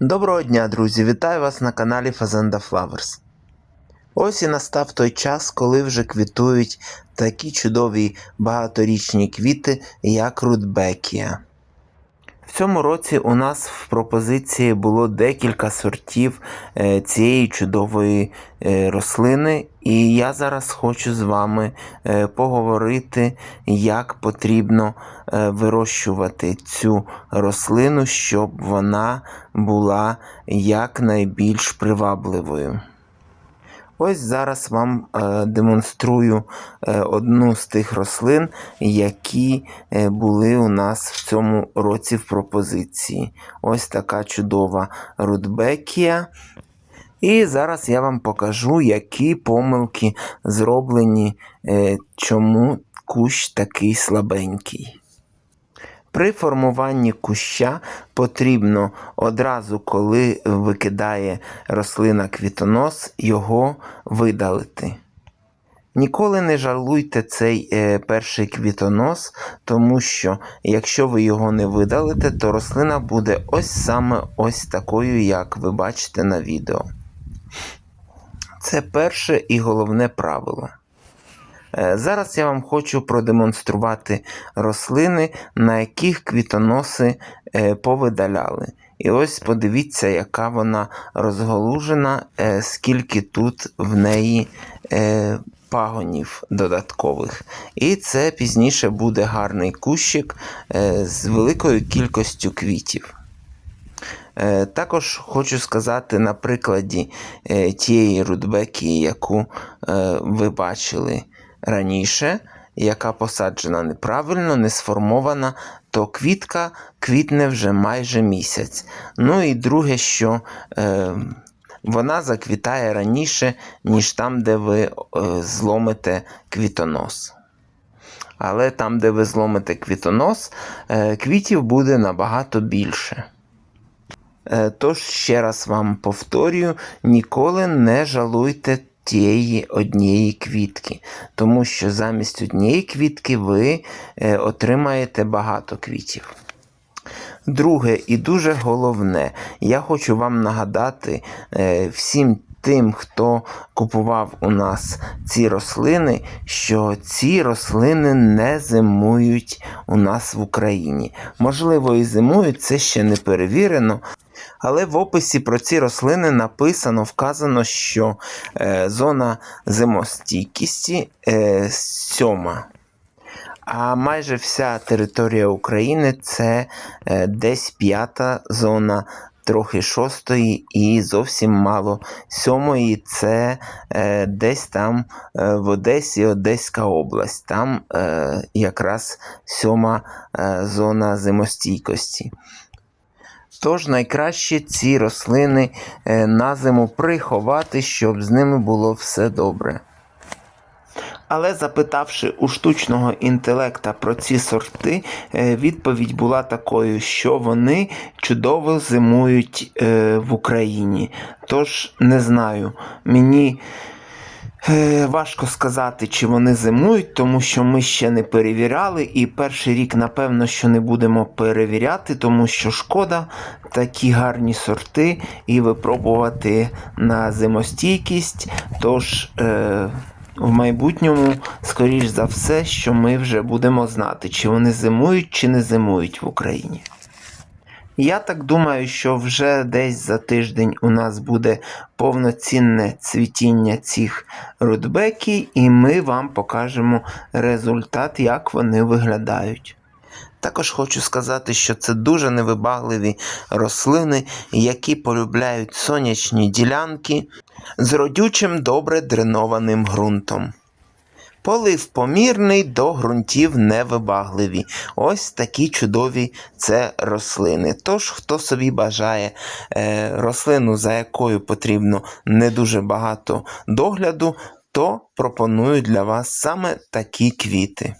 Доброго дня, друзі! Вітаю вас на каналі Fazenda Flowers. Ось і настав той час, коли вже квітують такі чудові багаторічні квіти, як Рудбекія. Цьому році у нас в пропозиції було декілька сортів е, цієї чудової е, рослини, і я зараз хочу з вами е, поговорити, як потрібно вирощувати цю рослину, щоб вона була якнайбільш привабливою. Ось зараз вам е, демонструю е, одну з тих рослин, які е, були у нас в цьому році в пропозиції. Ось така чудова рудбекія. І зараз я вам покажу, які помилки зроблені, чому кущ такий слабенький. При формуванні куща потрібно одразу, коли викидає рослина квітонос, його видалити. Ніколи не жалуйте цей е, перший квітонос, тому що якщо ви його не видалите, то рослина буде ось саме ось такою, як ви бачите на відео. Це перше і головне правило. Е, Зараз я вам хочу продемонструвати рослини, на яких квітоноси е, повидаляли. І ось подивіться, яка вона розголужена, е, скільки тут в неї пагонів додаткових. І це пізніше буде гарний кущик з великою кількістю квітів. Також хочу сказати на прикладі тієї рудбекії, яку ви бачили раніше, яка посаджена неправильно, не сформована, то квітка квітне вже майже місяць. Ну і друге, що е, вона заквітає раніше, ніж там, де ви е, зломите квітонос. Але там, де ви зломите квітонос, е, квітів буде набагато більше. Е, Тож ще раз вам повторюю: ніколи не жалуйте тієї однієї квітки, тому що замість однієї квітки ви е, отримаєте багато квітів. Друге і дуже головне, я хочу вам нагадати е, всім тим, хто купував у нас ці рослини, що ці рослини не зимують у нас в Україні. Можливо, і зимують, це ще не перевірено. Але в описі про ці рослини написано, вказано, що е, зона зимостійкісті е, сьома. А майже вся територія України це е, десь п'ята зона, трохи шостої і зовсім мало сьомої. Це е, десь там е, в Одесі, Одеська область. Там е, якраз сьома е, зона зимостійкості. Тож найкраще ці рослини е, на зиму приховати, щоб з ними було все добре. Але запитавши у штучного інтелекта про ці сорти, е, відповідь була такою, що вони чудово зимують е, в Україні. Тож не знаю, мені е, важко сказати, чи вони зимують, тому що ми ще не перевіряли, і перший рік, напевно, що не будемо перевіряти, тому що шкода такі гарні сорти і випробувати на зимостійкість. Тож. Е, в майбутньому, скоріш за все, що ми вже будемо знати, чи вони зимують, чи не зимують в Україні. Я так думаю, що вже десь за тиждень у нас буде повноцінне цвітіння цих рудбекій, і ми вам покажемо результат, як вони виглядають. Також хочу сказати, що це дуже невибагливі рослини, які полюбляють сонячні ділянки з родючим добре дренованим ґрунтом. Полив помірний до ґрунтів невибагливі. Ось такі чудові це рослини. Тож, хто собі бажає е, рослину, за якою потрібно не дуже багато догляду, то пропоную для вас саме такі квіти.